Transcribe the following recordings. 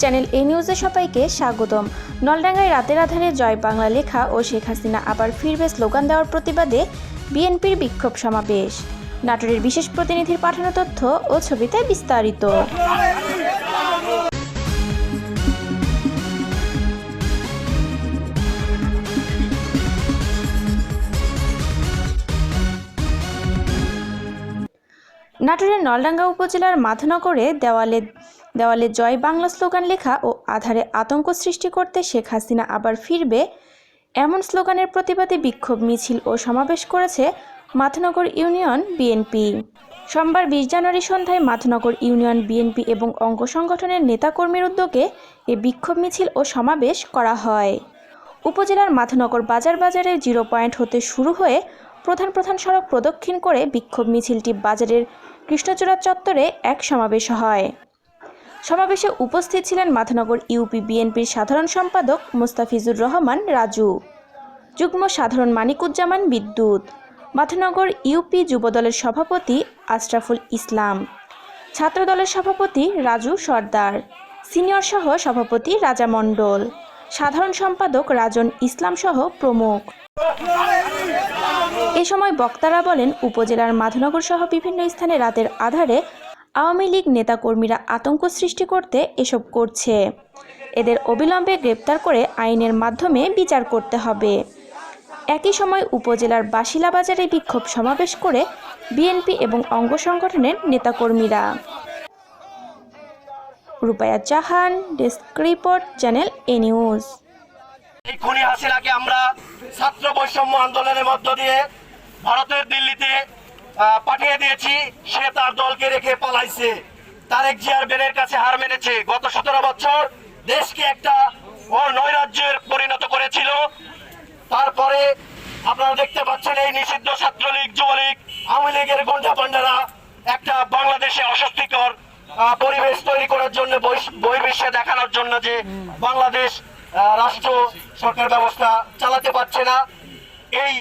Channel এ নিউজে সবাইকে স্বাগতম। নলডাঙ্গায় রাতের আধারে জয় বাংলা লেখা ও শেখ হাসিনা আবার ফিরবে স্লোগান দেওয়ার প্রতিবাদে বিএনপির বিক্ষোভ সমাবেশ। নাটোরের বিশেষ প্রতিনিধির পাঠানো তথ্য ও ছবিতে বিস্তারিত। নাটোরের নলডাঙ্গা উপজেলার মাধনগরে দেওয়ালে দেওয়ালে জয় বাংলা স্লোগান লেখা ও আধারে আতঙ্ক সৃষ্টি করতে শেখ হাসিনা আবার ফিরবে, এমন স্লোগানের প্রতিবাদে বিক্ষোভ মিছিল ও সমাবেশ করেছে মাথনগর ইউনিয়ন বিএনপি। সোমবার বিশ জানুয়ারি সন্ধ্যায় মাথনগর ইউনিয়ন বিএনপি এবং অঙ্গ সংগঠনের নেতাকর্মীর উদ্যোগে এ বিক্ষোভ মিছিল ও সমাবেশ করা হয়। উপজেলার মাথনগর বাজার বাজারে জিরো পয়েন্ট হতে শুরু হয়ে প্রধান প্রধান সড়ক প্রদক্ষিণ করে বিক্ষোভ মিছিলটি বাজারের কৃষ্ণচূড়া চত্বরে এক সমাবেশ হয়। সমাবেশে উপস্থিত ছিলেন মাধানগর ইউপি বিএনপির সাধারণ সম্পাদক মোস্তাফিজুর রহমান, রাজু। যুগ্ম সাধারণ মানিকুজ্জামান বিদ্যুৎ। মাথনগর ইউপি যুবদলের সভাপতি আশরাফুল ইসলাম। ছাত্রদলের সভাপতি রাজু সর্দার। সিনিয়র সহ সভাপতি রাজা মণ্ডল। সাধারণ সম্পাদক রাজন ইসলাম সহ প্রমুখ। এ সময় বক্তারা বলেন, উপজেলার মাধনগর সহ বিভিন্ন স্থানে রাতের আধারে আওয়ামী লীগ নেতাকর্মীরা আতঙ্ক সৃষ্টি করতে এসব করছে। এদের অবিলম্বে গ্রেপ্তার করে আইনের মাধ্যমে বিচার করতে হবে। একই সময় উপজেলার বাসিলা বাজারে বিক্ষোভ সমাবেশ করে বিএনপি এবং অঙ্গ সংগঠনের নেতাকর্মীরা। রূপায়া চাহান, ডেস্ক রিপোর্ট, চ্যানেল এ নিউজ। আমরা ছাত্র বৈষম্য আন্দোলনের মধ্য দিয়ে ভারতের দিল্লিতে পাঠিয়ে দিয়েছি। সে তার দলকে রেখে পালাইছে। তারেক জিয়ার বেনের কাছে হার মেনেছে। গত সতেরো বছর দেশকে একটা নৈরাজ্যের পরিণত করেছিল। তারপরে আপনারা দেখতে পাচ্ছেন এই নিষিদ্ধ ছাত্রলীগ, যুবলীগ, আওয়ামী লীগের গন্ডা পান্ডারা একটা বাংলাদেশে অস্বস্তিকর পরিবেশ তৈরি করার জন্য বহির্বিশ্বে দেখানোর জন্য যে বাংলাদেশ রাষ্ট্র সরকার ব্যবস্থা চালাতে পারছে না। এই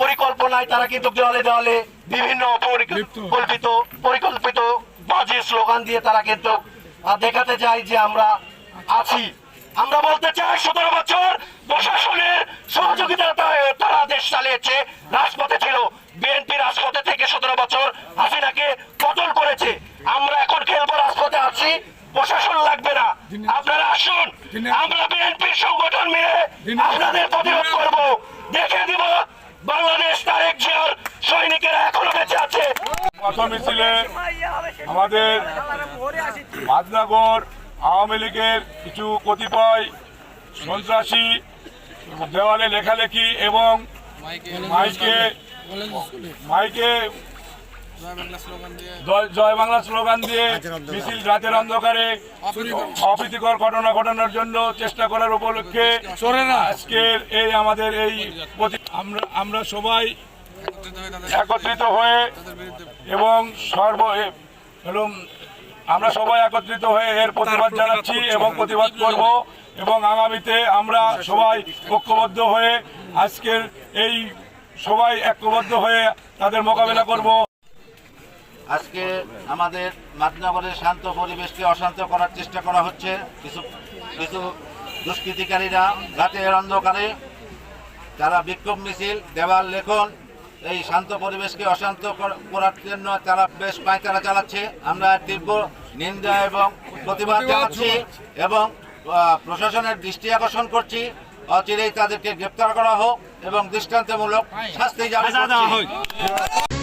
পরিকল্পনায় তারা কিন্তু দেওয়ালে দেওয়ালে বিভিন্ন পরিকল্পিত পরিকল্পিত বাজে স্লোগান দিয়ে তারা কিন্তু দেখাতে চায় যে আমরা আছি। আমরা বলতে চাই সতেরো বছর প্রশাসনের সহযোগিতা তারা দেশ চালিয়েছে রাজপথে ছিল। বিএনপি রাজপথে থেকে সতেরো বছর হাসিনাকে পতন করেছে। আমরা এখন খেলব রাজপথে আছি প্রশাসন লাগবে না। আপনারা আসুন আমরা বিএনপির সংগঠন মিলে আপনাদের প্রতিরোধ করব। পথ মিছিলে আমাদের মাদনগর আওয়ামী লীগের কিছু কতিপয় সন্ত্রাসী দেওয়ালে লেখালেখি এবং মাইকে মাইকে জয়- জয় বাংলা স্লোগান দিয়ে মিছিল রাতের অন্ধকারে অপ্রীতিকর ঘটনা ঘটানোর জন্য চেষ্টা করার উপলক্ষে আজকের এই আমাদের এই আমরা আমরা সবাই একত্রিত হয়ে এবং সর্ব এ- হলো আমরা সবাই একত্রিত হয়ে এর প্রতিবাদ জানাচ্ছি এবং প্রতিবাদ করব এবং আগামীতে আমরা সবাই ঐক্যবদ্ধ হয়ে আজকের এই সবাই ঐক্যবদ্ধ হয়ে তাদের মোকাবেলা করব। আজকে আমাদের মাতনগরের শান্ত পরিবেশকে অশান্ত করার চেষ্টা করা হচ্ছে। কিছু কিছু দুষ্কৃতিকারীরা রাতের অন্ধকারে তারা বিক্ষোভ মিছিল, দেওয়াল, লেখন এই শান্ত পরিবেশকে অশান্ত করার জন্য তারা বেশ পায়তারা চালাচ্ছে। আমরা তীব্র নিন্দা এবং প্রতিবাদ জানাচ্ছি এবং প্রশাসনের দৃষ্টি আকর্ষণ করছি। অচিরেই তাদেরকে গ্রেপ্তার করা হোক এবং দৃষ্টান্তমূলক শাস্তি জারি করছি।